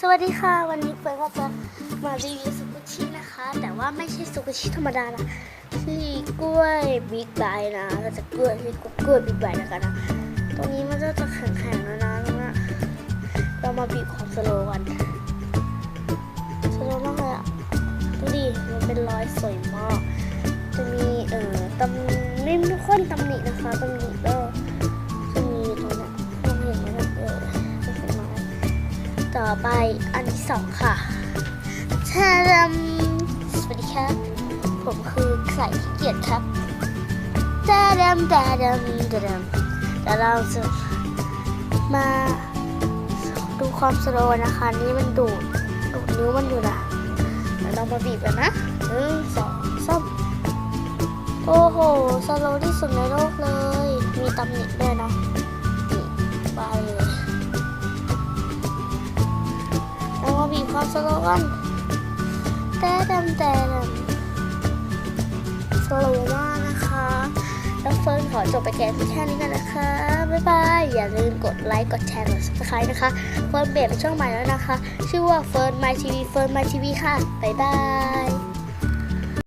สวัสดีค่ะ วันนี้เฟิร์นก็จะมารีวิวสุกุชินะคะ แต่ว่าไม่ใช่สุกุชิธรรมดานะที่กล้วยบิ๊กไบนะเราจะกล้วยที่กล้วยบิ๊กไบนะคะนะตรงนี้มันก็จะแข็งๆแล้วนะนะเรามาบีบของสโลว์กันสโลว์มากเลยอะดูดิมันเป็นรอยสวยมากจะมีเอ่อตำไม่ไม่ค่อนตำหนินะคะตำหนิ ต่อไปอันที่สองค่ะชาดัมสวัสดีครับ ผมคือไข่ขี้เกียจครับดาดัมดาดัมดาดัมเดี๋ยวเราจะมาดูความสโลว์นะคะ นี่มันดูดดูดนิ้วมันอยู่นะเดี๋ยวเรามาบีบกันนะหนึ่งสองสามโอ้โห สโลว์ที่สุดในโลกเลย มีตำหนิด้วย มาสโลกันแต่ดำแต่ดำสโลว์มากนะคะ แล้วเฟิร์นขอจบไปแค่แค่นี้กันนะคะ บ๊ายบาย อย่าลืมกดไลค์ กดแชร์ กดซับสไครต์นะคะ เฟิร์นเปลี่ยนเป็นช่องใหม่แล้วนะคะ ชื่อว่าเฟิร์นไมทีวีเฟิร์นไมทีวีค่ะ บ๊ายบาย